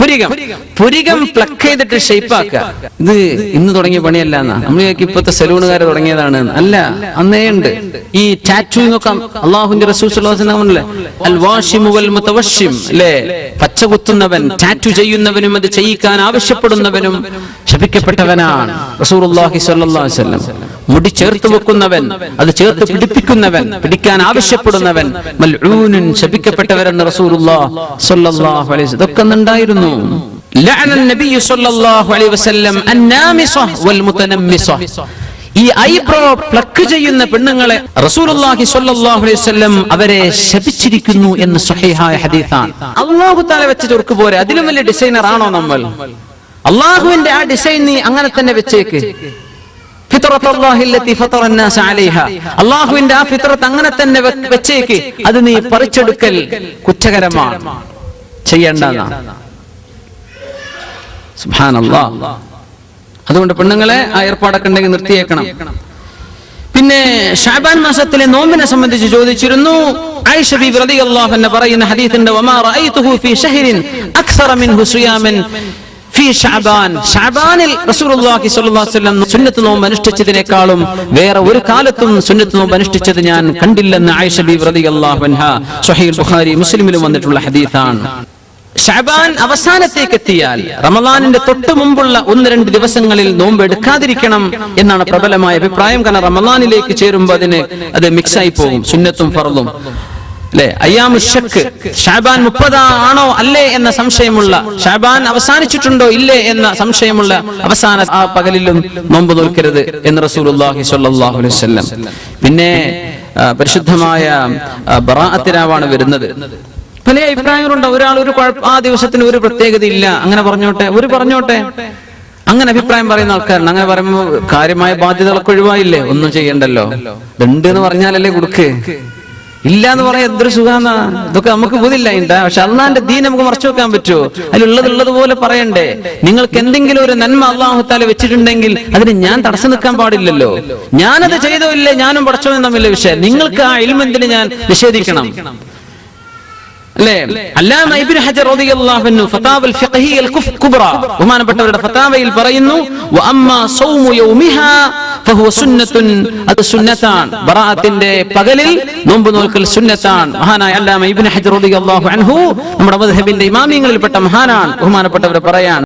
പുരികം. പുരികം. Pluck ചെയ്തിട്ട് ഷേപ്പാക്കുക ഇത് ഇന്ന് തുടങ്ങിയ പണിയല്ല നമ്മൾ ഇപ്പോഴത്തെ സലൂണുകാരെ തുടങ്ങിയതാണ് അല്ല അന്നേ ഉണ്ട്. ഈ ടാറ്റൂയിങ് ഒക്കെ അള്ളാഹുന്റെ അല്ലേ? പച്ച കുത്തുന്നവൻ ടാറ്റു ചെയ്യുന്നവനും അത് ചെയ്യിക്കാൻ ആവശ്യപ്പെടുന്നവനും ശപിക്കപ്പെട്ടവനാണ് മുടി ചേർത്ത് വെക്കുന്നവൻ അത് ചേർത്ത് പിടിപ്പിക്കുന്നവൻ പിടിക്കാൻ ആവശ്യപ്പെടുന്നവൻ ശപിക്കപ്പെട്ടവരെന്ന് റസൂർ ഇതൊക്കെ ഉണ്ടായിരുന്നു. ലഅന നബിയ സല്ലല്ലാഹു അലൈഹി വസല്ലം അന്നാമിസ വൽ മുതനമ്മിസ ഈ ഐബ്രോ പ്ലക്ക് ചെയ്യുന്ന പെണ്ണുങ്ങളെ റസൂലുള്ളാഹി സ്വല്ലല്ലാഹു അലൈഹി വസല്ലം അവരെ ശപിച്ചിരിക്കുന്നു എന്ന് സ്വഹീഹായ ഹദീസാണ്. അല്ലാഹു തആല വെച്ച ചുർക്ക് പോരെ. അതിലും വലിയ ഡിസൈനർ ആണോ നമ്മൾ? അല്ലാഹുവിന്റെ ആ ഡിസൈൻ നീ അങ്ങനെ തന്നെ വെച്ചേക്ക്. അള്ളാഹുവിന്റെ ആ ഫിത്രത്ത് അങ്ങനെ തന്നെ വെച്ചേക്ക്. അത് നീ പറിച്ചെടുക്കൽ കുറ്റകരമാണ്. ചെയ്യേണ്ടതാണ് സുബ്ഹാനല്ലാ. അതുകൊണ്ട് പെണ്ണുങ്ങളെ ആ ഏർപ്പാടൊക്കെ ഉണ്ടെങ്കിൽ നിർത്തിയേക്കണം. പിന്നെ ഷാബാൻ മാസത്തിലെ നോമ്പിനെ സംബന്ധിച്ച് ചോദിച്ചിരുന്നു. ആയിഷ ബി അൻഹ പറയുന്ന ഹദീസിന്റെ വമാ ഫീ അക്സറ സിയാമൻ ഫീ ഷഅബാൻ ഷഅബാനിൽ റസൂലുള്ളാഹി സ്വല്ലല്ലാഹു അലൈഹി വസല്ലം സുന്നത്ത് അനുഷ്ഠിച്ചതിനേക്കാളും വേറെ ഒരു കാലത്തും സുന്നത്ത് നോമ്പ് അനുഷ്ഠിച്ചത് ഞാൻ കണ്ടില്ലെന്ന് ആയിഷ ബി റളിയല്ലാഹു അൻഹ സ്വഹീഹ് ബുഖാരി മുസ്ലിമിലും വന്നിട്ടുള്ള ഹദീസാണ്. ഷാബാൻ അവസാനത്തേക്ക് എത്തിയാൽ റമദാനിന്റെ തൊട്ട് മുമ്പുള്ള ഒന്ന് രണ്ട് ദിവസങ്ങളിൽ നോമ്പ് എടുക്കാതിരിക്കണം എന്നാണ് പ്രബലമായ അഭിപ്രായം. കാരണം റമദാനിലേക്ക് ചേരുമ്പോൾ അതിന് അത് മിക്സ് ആയി പോകും സുന്നത്തും ഫറലും അല്ലെ? അയ്യാമുഷക്ക് ഷാബാൻ മുപ്പതാ ആണോ അല്ലേ എന്ന സംശയമുള്ള ഷാബാൻ അവസാനിച്ചിട്ടുണ്ടോ ഇല്ലേ എന്ന സംശയമുള്ള അവസാന ആ പകലിലും നോമ്പ് നോൽക്കരുത് എന്ന് റസൂലുള്ളാഹി സ്വല്ലല്ലാഹു അലൈഹി വസല്ലം. പിന്നെ പരിശുദ്ധമായ ബറാഅത്തിനാവാണ് വരുന്നത്. പല അഭിപ്രായങ്ങളുണ്ട്. ഒരാൾ ഒരു ആ ദിവസത്തിന് ഒരു പ്രത്യേകത ഇല്ല അങ്ങനെ പറഞ്ഞോട്ടെ. ഒരു പറഞ്ഞോട്ടെ. അങ്ങനെ അഭിപ്രായം പറയുന്ന ആൾക്കാരുണ്ട്. അങ്ങനെ പറയുമ്പോൾ കാര്യമായ ബാധ്യതകളൊക്കെ ഒഴിവായില്ലേ? ഒന്നും ചെയ്യണ്ടല്ലോ. ഉണ്ട് എന്ന് പറഞ്ഞാലല്ലേ കൊടുക്ക്. ഇല്ല എന്ന് പറയാൻ എന്തൊരു സുഖാന്നാ. ഇതൊക്കെ നമുക്ക് ബുദ്ധില്ല ഇണ്ട പക്ഷെ അള്ളാന്റെ ദീൻ നമുക്ക് മറച്ചു വെക്കാൻ പറ്റുമോ? അതിലുള്ളത് ഉള്ളത് പോലെ പറയണ്ടേ. നിങ്ങൾക്ക് എന്തെങ്കിലും ഒരു നന്മ അള്ളാഹുത്താല വെച്ചിട്ടുണ്ടെങ്കിൽ അതിന് ഞാൻ തടസ്സം നിൽക്കാൻ പാടില്ലല്ലോ. ഞാനത് ചെയ്തോ ഇല്ലേ? ഞാനും പടച്ചോനും തമ്മിലെ വിഷയം. നിങ്ങൾക്ക് ആ ഇൽമെന്തിന് ഞാൻ നിഷേധിക്കണം? ബഹുമാനപ്പെട്ടവരുടെ ഫതാവയിൽ പറയുന്നു വഅമ്മാ സൗമു യൗമിഹാ ഫഹുവ സുന്നത്തുൻ അത് സുന്നത്താണ്. ബറാഅത്തിന്റെ പകലിൽ നോമ്പ് നോൽക്കൽ സുന്നത്താണ്. മഹാനായ അല്ലാമ ഇബ്നു ഹജർ റളിയല്ലാഹു അൻഹു നമ്മുടെ മദ്ഹബിന്റെ ഇമാമിയങ്ങളിൽപ്പെട്ട മഹാനാണ്. ബഹുമാനപ്പെട്ടവർ പറയാൻ.